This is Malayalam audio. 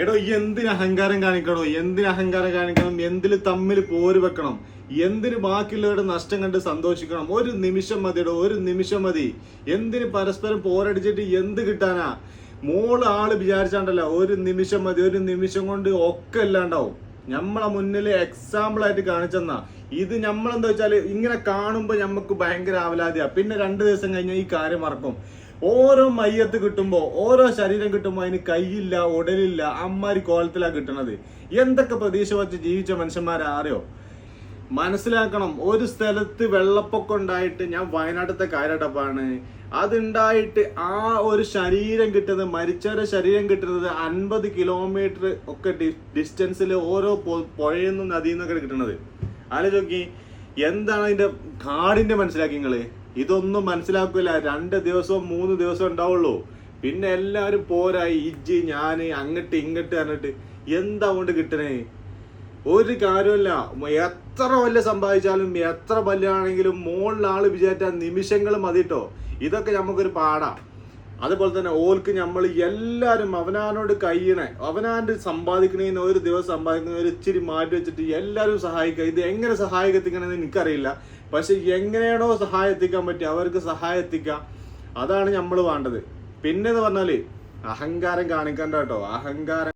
എടോ എന്തിന് അഹങ്കാരം കാണിക്കണോ? എന്തിന് അഹങ്കാരം കാണിക്കണം? എന്തിൽ തമ്മിൽ പോര് വെക്കണം? എന്തിന് ബാക്കിയുള്ളവരുടെ നഷ്ടം കണ്ട് സന്തോഷിക്കണം? ഒരു നിമിഷം മതിയുടെ ഒരു നിമിഷം മതി. എന്തിന് പരസ്പരം പോരടിച്ചിട്ട് എന്ത് കിട്ടാനാ? മോൾ ആൾ വിചാരിച്ചാണ്ടല്ല ഒരു നിമിഷം മതി ഒരു നിമിഷം കൊണ്ട് ഒക്കെ ഇല്ലാണ്ടാവും നമ്മളെ മുന്നിൽ എക്സാമ്പിൾ ആയിട്ട് കാണിച്ചെന്നാ. ഇത് നമ്മളെന്താ വെച്ചാൽ ഇങ്ങനെ കാണുമ്പോൾ നമുക്ക് ഭയങ്കര ആവലാതിയാ പിന്നെ രണ്ട് ദിവസം കഴിഞ്ഞാൽ ഈ കാര്യം മറക്കും. ഓരോ മയ്യത്ത് കിട്ടുമ്പോൾ ഓരോ ശരീരം കിട്ടുമ്പോ അതിന് കൈയില്ല ഉടലില്ല അമ്മാരി കോലത്തിലാ കിട്ടണത്. എന്തൊക്കെ പ്രതീക്ഷ വച്ച് ജീവിച്ച മനുഷ്യന്മാരെ അറിയോ? മനസ്സിലാക്കണം ഒരു സ്ഥലത്ത് വെള്ളപ്പൊക്കം ഉണ്ടായിട്ട് ഞാൻ വയനാട്ടിലത്തെ കാര്യടപ്പാണ് അതുണ്ടായിട്ട് ആ ഒരു ശരീരം കിട്ടുന്നത് മരിച്ചവരുടെ ശരീരം കിട്ടുന്നത് അൻപത് കിലോമീറ്റർ ഒക്കെ ഡിസ്റ്റൻസിൽ ഓരോ പുഴയിൽ നിന്നും നദിയിൽ നിന്നൊക്കെ കിട്ടുന്നത് ആലോചിക്കി എന്താണ് അതിന്റെ കാടിന്റെ മനസ്സിലാക്കി നിങ്ങൾ? ഇതൊന്നും മനസ്സിലാക്കില്ല രണ്ട് ദിവസവും മൂന്ന് ദിവസം ഉണ്ടാവുള്ളൂ. പിന്നെ എല്ലാവരും പോരായി ഇജ്ജ് ഞാൻ അങ്ങട്ട് ഇങ്ങട്ട് പറഞ്ഞിട്ട് എന്താ കൊണ്ട് കിട്ടണേ? ഒരു കാര്യമില്ല എത്ര വല്ല സമ്പാദിച്ചാലും എത്ര വലുതാണെങ്കിലും മുകളിൽ വിചാരിച്ച നിമിഷങ്ങൾ മതിട്ടോ. ഇതൊക്കെ നമുക്കൊരു പാടാ. അതുപോലെ തന്നെ ഓൽക്ക് നമ്മൾ എല്ലാവരും അവനാനോട് കഴിയണേ അവനാന്റെ സമ്പാദിക്കണേന്ന് ഒരു ദിവസം സമ്പാദിക്കുന്ന ഒരു ഇച്ചിരി മാറ്റി വെച്ചിട്ട് എല്ലാവരും സഹായിക്കുക ഇത് എങ്ങനെ സഹായിക്കത്തിക്കണമെന്ന് എനിക്കറിയില്ല. പക്ഷെ എങ്ങനെയാണോ സഹായം എത്തിക്കാൻ പറ്റുക അവർക്ക് സഹായം അതാണ് നമ്മൾ വേണ്ടത്. പിന്നെ എന്ന് പറഞ്ഞാൽ അഹങ്കാരം കാണിക്കണ്ട കേട്ടോ. അഹങ്കാരം